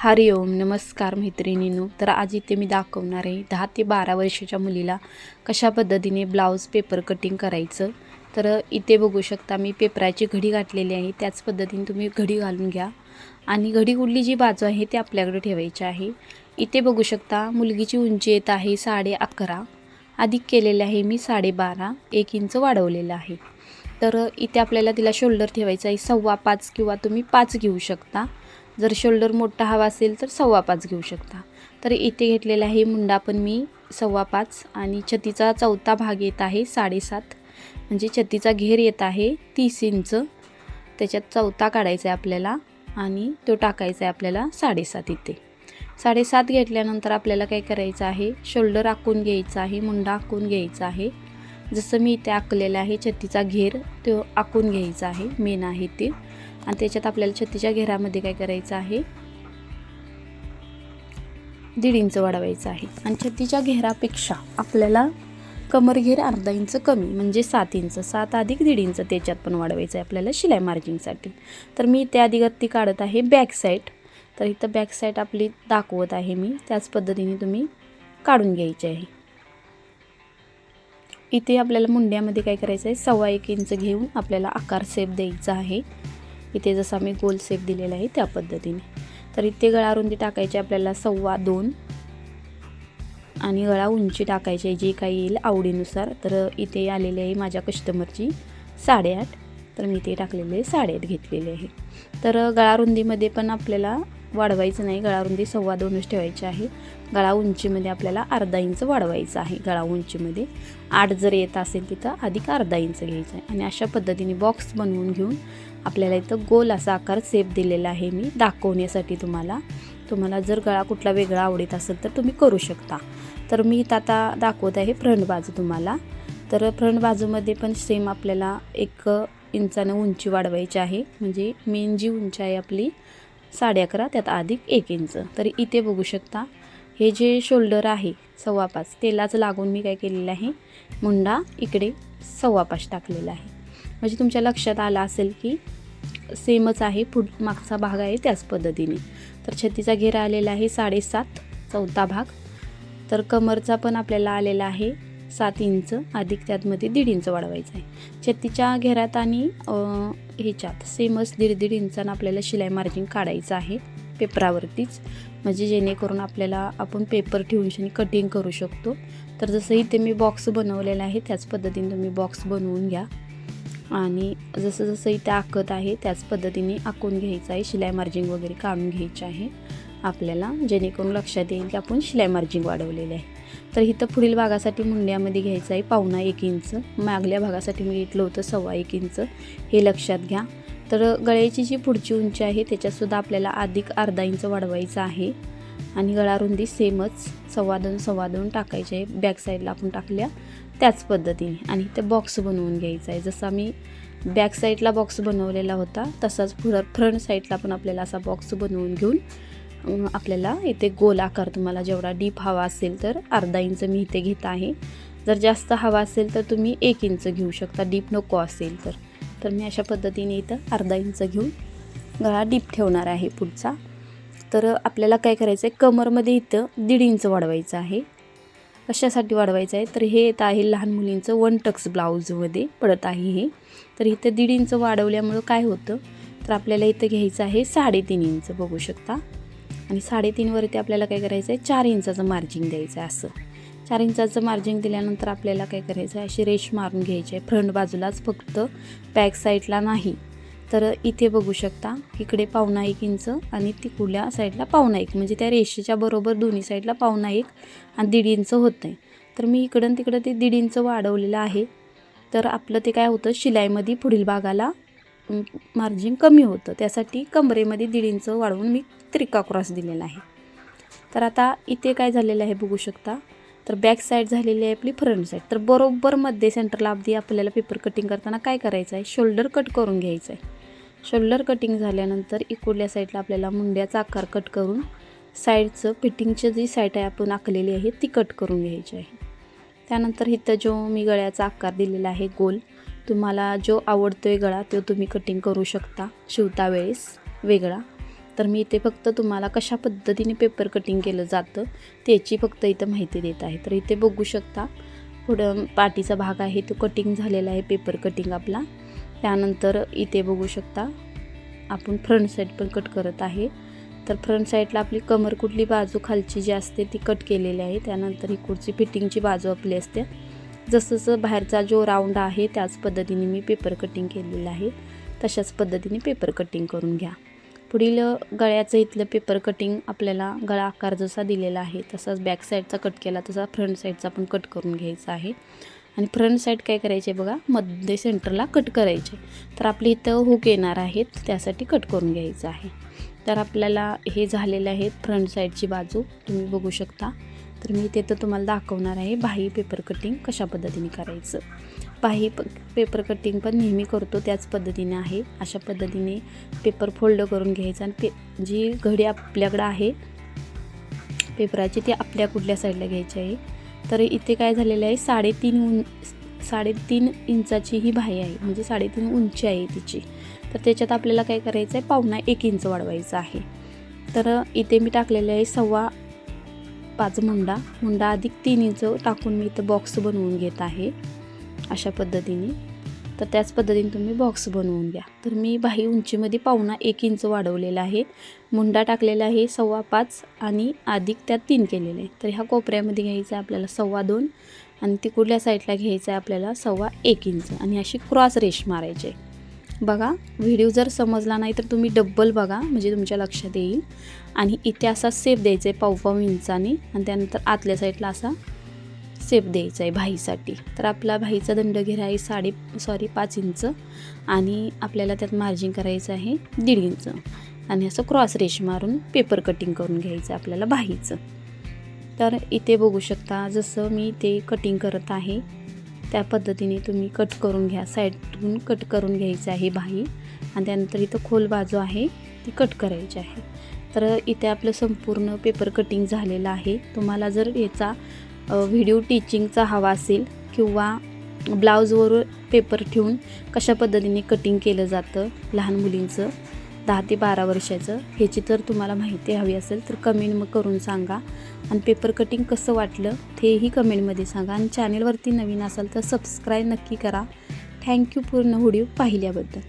हरिओम नमस्कार मैत्रिणींनो. तर आज इथे मी दाखवणार आहे दहा ते बारा वर्षाच्या मुलीला कशा पद्धतीने ब्लाऊज पेपर कटिंग करायचं. तर इथे बघू शकता मी पेपराची घडी घातलेली आहे त्याच पद्धतीने तुम्ही घडी घालून घ्या. आणि घडी कुठली जी बाजू आहे ती आपल्याकडे ठेवायची आहे. इथे बघू शकता मुलगीची उंची येत आहे साडे अकरा. अधिक केलेले आहे मी साडेबारा एक इंच वाढवलेलं आहे. तर इथे आपल्याला तिला शोल्डर ठेवायचा आहे. सव्वा पाच किंवा तुम्ही पाच घेऊ शकता. जर शोल्डर मोठा हवा असेल तर सव्वा पाच घेऊ शकता. तर इथे घेतलेला आहे मुंडा पण मी सव्वा पाच आणि छतीचा चौथा भाग येत आहे साडेसात. म्हणजे छतीचा घेर येत आहे तीस इंच. त्याच्यात चौथा काढायचा आहे आपल्याला आणि तो टाकायचा आहे आपल्याला साडेसात इथे. साडेसात घेतल्यानंतर आपल्याला काय करायचं आहे? शोल्डर आखून घ्यायचं आहे मुंडा आखून घ्यायचा आहे. जसं मी इथे आखलेलं आहे छत्तीचा घेर तो आखून घ्यायचा आहे मेन आहे ते. आणि त्याच्यात आपल्याला छत्तीच्या घेरामध्ये काय करायचं आहे? दीड इंच वाढवायचं आहे. आणि छत्तीच्या घेरापेक्षा आपल्याला कमर घेर अर्धा इंच कमी म्हणजे सात इंच. सात अधिक दीड इंच त्याच्यात पण वाढवायचं आहे आपल्याला शिलाई मार्जिंगसाठी तर मी त्या अधिगती काढत आहे बॅक साईड तर इथं बॅक साईड आपली दाखवत आहे मी. त्याच पद्धतीने तुम्ही काढून घ्यायची आहे. इथे आपल्याला मुंड्यामध्ये काय करायचं आहे सव्वा एक इंच घेऊन आपल्याला आकार सेप द्यायचा आहे. इथे जसा मी गोल सेप दिलेला आहे त्या पद्धतीने. तर इथे गळा रुंदी टाकायची आपल्याला सव्वा दोन आणि गळा उंची टाकायची आहे जी काही येईल आवडीनुसार. तर इथे आलेली आहे माझ्या कस्टमरची साडेआठ. तर मी इथे टाकलेले साडेआठ घेतलेले आहे. तर गळा रुंदीमध्ये पण आपल्याला वाढवायचं नाही. गळा रुंदी सव्वा दोनच ठेवायची आहे. गळा उंचीमध्ये आपल्याला अर्धा इंच वाढवायचं आहे. गळा उंचीमध्ये आठ जर येत असेल तिथं अधिक अर्धा इंच घ्यायचं आहे. आणि अशा पद्धतीने बॉक्स बनवून घेऊन आपल्याला इथं गोल असा आकार सेप दिलेला आहे मी दाखवण्यासाठी तुम्हाला. तुम्हाला जर गळा कुठला वेगळा आवडत असेल तर तुम्ही करू शकता. तर मी इथं आता दाखवत आहे फ्रंट बाजू तुम्हाला. तर फ्रंट बाजूमध्ये पण सेम आपल्याला एक इंचानं उंची वाढवायची आहे. म्हणजे मेन जी उंची आहे आपली साडे अकरा त्यात अधिक एक इंच. तर इथे बघू शकता हे जे शोल्डर आहे सव्वा पाच तेलाच लागून मी काय केलेलं आहे मुंडा इकडे सव्वा पाच टाकलेला आहे. म्हणजे तुमच्या लक्षात आलं असेल की सेमच आहे पुढ मागचा भाग आहे त्याच पद्धतीने. तर छत्तीचा घेरा आलेला आहे साडेसात चौथा भाग. तर कमरचा पण आपल्याला आलेला आहे सात इंच अधिक त्यातमध्ये दीड इंच वाढवायचं आहे. छत्तीच्या घेरात आणि ह्याच्यात सेमच दीड दीड इंचानं आपल्याला शिलाई मार्जिन काढायचं आहे पेपरावरतीच. म्हणजे जेणेकरून आपल्याला आपण पेपर ठेवून कटिंग करू शकतो. तर जसं इथे मी बॉक्स बनवलेला आहे त्याच पद्धतीने तुम्ही बॉक्स बनवून घ्या. आणि जसं जसं इथे आखत आहे त्याच पद्धतीने आखून घ्यायचं आहे शिलाई मार्जिंग वगैरे काढून घ्यायचं आहे. आपल्याला जेणेकरून लक्षात येईल की आपण शिलाई मार्जिंग वाढवलेले आहे. तर इथं पुढील भागासाठी मुंड्यामध्ये घ्यायचं आहे पावणा एक इंच. मागल्या भागासाठी मी घेतलं होतं सव्वा एक इंच. हे लक्षात घ्या. तर गळ्याची जी पुढची उंची आहे त्याच्यातसुद्धा आपल्याला अधिक अर्धा इंच वाढवायचं आहे. आणि गळा रुंदी सेमच सव्वा दोन सव्वा दोन टाकायचे आहे. बॅक साईडला आपण टाकल्या त्याच पद्धतीने. आणि ते बॉक्स बनवून घ्यायचा आहे. जसा मी बॅक साईडला बॉक्स बनवलेला होता तसाच पुढं फ्रंट साईडला पण आपल्याला असा बॉक्स बनवून घेऊन आपल्याला इथे गोल आकार तुम्हाला जेवढा डीप हवा असेल तर अर्धा इंच मी इथे घेत आहे. जर जास्त हवा असेल तर तुम्ही एक इंच घेऊ शकता डीप नको असेल तर. तर मी अशा पद्धतीने इथं अर्धा इंच घेऊन गळा डीप ठेवणार आहे पुढचा. तर आपल्याला काय करायचं आहे कमरमध्ये इथं दीड इंच वाढवायचं आहे. कशासाठी वाढवायचं आहे? तर हे येत आहे लहान मुलींचं वन टक्स ब्लाऊजमध्ये पडत आहे हे. तर इथं दीड इंच वाढवल्यामुळं काय होतं? तर आपल्याला इथं घ्यायचं आहे साडेतीन इंच बघू शकता. आणि साडेतीनवरती आपल्याला काय करायचं आहे चार इंचाचं मार्जिंग द्यायचं आहे असं. चार इंचाचं मार्जिंग दिल्यानंतर आपल्याला काय करायचं आहे अशी रेश मारून घ्यायची आहे फ्रंट बाजूलाच फक्त बॅक साईडला नाही. तर इथे बघू शकता इकडे पावणा एक इंच आणि तिकडल्या साईडला पावणा एक. म्हणजे त्या रेषेच्या बरोबर दोन्ही साईडला पावणा एक आणि दीड इंच होतं आहे तर मी इकडं तिकडं ते दीड इंच वाढवलेलं आहे. तर आपलं ते काय होतं? शिलाईमध्ये पुढील भागाला मार्जिन कमी होतं. त्यासाठी कमरेमध्ये दीड इंच वाढवून मी त्रिका क्रॉस दिलेला आहे. तर आता इथे काय झालेलं आहे बघू शकता. तर बॅक साईड झालेली आहे आपली फ्रंट साईड तर बरोबर मध्ये सेंटरला अगदी आपल्याला पेपर कटिंग करताना काय करायचं आहे? शोल्डर कट करून घ्यायचं आहे. शोल्डर कटिंग झाल्यानंतर इकडल्या साईडला आपल्याला मुंड्याचा आकार कट करून साईडचं फिटिंगची जी साईड आहे आपण आखलेली आहे ती कट करून घ्यायची आहे. त्यानंतर इथं जो मी गळ्याचा आकार दिलेला आहे गोल तुम्हाला जो आवडतो आहे गळा तो तुम्ही कटिंग करू शकता. शिवता वेळेस वेगळा. तर मी इथे फक्त तुम्हाला कशा पद्धतीने पेपर कटिंग केलं जातं त्याची फक्त इथं माहिती देत आहे. तर इथे बघू शकता पुढं पाठीचा भाग आहे तो कटिंग झालेला आहे पेपर कटिंग आपला. त्यानंतर इथे बघू शकता आपण फ्रंट साईड पण कट करत आहे. तर फ्रंट साईडला आपली कमर कुठली बाजू खालची जी असते ती कट केलेली आहे. त्यानंतर ही कुठची फिटिंगची बाजू आपली असते. जसं जसं बाहेरचा जो राऊंड आहे त्याच पद्धतीने मी पेपर कटिंग केलेलं आहे. तशाच पद्धतीने पेपर कटिंग करून घ्या. पुढील गळ्याचं इथलं पेपर कटिंग आपल्याला गळा आकार जसा दिलेला आहे तसाच बॅक साईडचा कट केला तसा फ्रंट साईडचा पण कट करून घ्यायचा आहे. आणि फ्रंट साईड काय करायचे बघा मध्ये सेंटरला कट करायचे. तर आपली इथं हुक येणार आहेत त्यासाठी कट करून घ्यायचं आहे. तर आपल्याला हे झालेलं आहे फ्रंट साईडची बाजू तुम्ही बघू शकता. तर मी ते तर तुम्हाला दाखवणार आहे बाही पेपर कटिंग कशा पद्धतीने करायचं. बाही प पेपर कटिंग पण नेहमी करतो त्याच पद्धतीने आहे. अशा पद्धतीने पेपर फोल्ड करून घ्यायचा आणि पे जी घडी आपल्याकडं आहे पेपराची ती आपल्या कुठल्या साईडला घ्यायची आहे. तर इथे काय झालेलं आहे साडेतीन उं साडेतीन इंचाची ही बाही आहे म्हणजे साडेतीन उंची आहे तिची. तर त्याच्यात आपल्याला काय करायचं आहे पावणा एक इंच वाढवायचं आहे. तर इथे मी टाकलेलं आहे सव्वा पाच मुंडा. मुंडा अधिक तीन इंच टाकून मी इथं बॉक्स बनवून घेत आहे. अशा पद्धतीने. तर त्याच पद्धतीने तुम्ही बॉक्स बनवून घ्या. तर मी बाही उंचीमध्ये पाहुणा एक इंच वाढवलेला आहे. मुंडा टाकलेला आहे सव्वा पाच आणि अधिक त्यात तीन केलेले आहे. तर ह्या कोपऱ्यामध्ये घ्यायचं आहे आपल्याला सव्वा दोन आणि तिकडल्या साईडला घ्यायचं आहे आपल्याला सव्वा एक इंच आणि अशी क्रॉस रेश मारायची बघा व्हिडिओ जर समजला नाही तर तुम्ही डब्बल बघा म्हणजे तुमच्या लक्षात येईल. आणि इथे असा सेप द्यायचा आहे पाव पाव इंचाने आणि त्यानंतर आतल्या साईडला असा सेप द्यायचा आहे भाईसाठी. तर आपला भाईचा दंडघेरा आहे साडे सॉरी पाच इंच आणि आपल्याला त्यात मार्जिन करायचं आहे दीड इंच. आणि असं क्रॉस रेश मारून पेपर कटिंग करून घ्यायचं आहे आपल्याला भाईचं. तर इथे बघू शकता जसं मी ते कटिंग करत आहे त्या पद्धतीने तुम्ही कट करून घ्या. साईडून कट करून घ्यायचं आहे भाई. आणि त्यानंतर इथं खोल बाजू आहे ती कट करायची आहे. तर इथे आपलं संपूर्ण पेपर कटिंग झालेलं आहे. तुम्हाला जर याचा व्हिडिओ टीचिंगचा हवा असेल किंवा ब्लाऊजवर पेपर ठेवून कशा पद्धतीने कटिंग केलं जातं लहान मुलींचं दहा ते बारा वर्षाचं ह्याची तर तुम्हाला माहिती हवी असेल तर कमेंट मग करून सांगा. आणि पेपर कटिंग कसं वाटलं तेही कमेंटमध्ये सांगा. आणि चॅनेलवरती नवीन असाल तर सबस्क्राईब नक्की करा. थँक्यू पूर्ण व्हिडिओ पाहिल्याबद्दल.